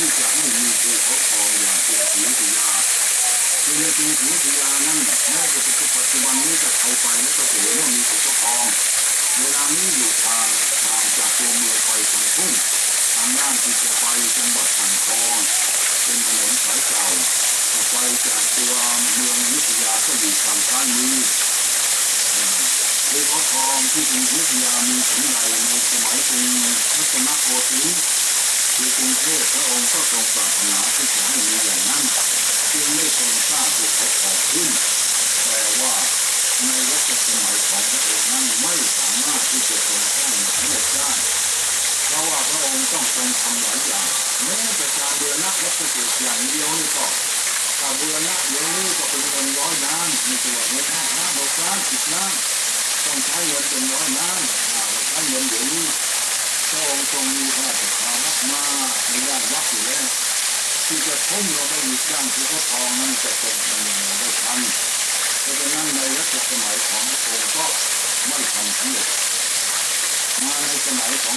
ที่จะให้มีภูเขาทองอย่างกรุงศรีอยุธยาคือในกรุงศรีอยุธยานั้นแม้จะเป็นปัจจุบันนี้จะใครไปแล้วก็เห็นว่ามีภูเขาทองเวลานี้อยู่ทางทางจากตัวเมืองไปทางทุ่งทางด้านที่จะไปจังหวัดอ่างทองเป็นถนนสายเก่าจะไปจากตัวเมืองอยุธยาก็อยู่ทางซ้ายมือเอ่อภูเขาทองที่กรุงศรีอยุธยามีถึงใดในสมัยกรุงรัตนโกสินทร์ คือกรุงเทพพระองค์ก็ทรงปรารถนาที่จะให้มีอย่างนั้นจึงได้ทรงสร้างภูเขาทองขึ้นแต่ว่าในรัชสมัยของพระองค์นั้นไม่สามารถที่จะทรงสร้างสำเร็จได้เพราะว่าพระองค์ต้องทรงทำหลายอย่างแม้แต่การเบืรณะวัดพระเกศอย่างเดียวนี่ก็ถ้าเบืรณะเดี๋ยวนี้ก็เป็นเงินร้อยล้านม่ใช่ว่าเงินห้าล้านหกล้านสิบล้านต้องใช้เงินเป็นร้อยล้านอ่าใช้เงินเดี๋ยวนี้พระองค์ทรงมีพระราชทานมากมา ในด้านวัดอยู่แล้วที่จะทุ่มลงไปอีกย่านภูเขาทองนั้นจะเป็นมันยังไงได้ทันเพราะฉะนั้นในรัชสมัยของพระองค์ก็ไม่ทำสำเร็จมาในสมัยของ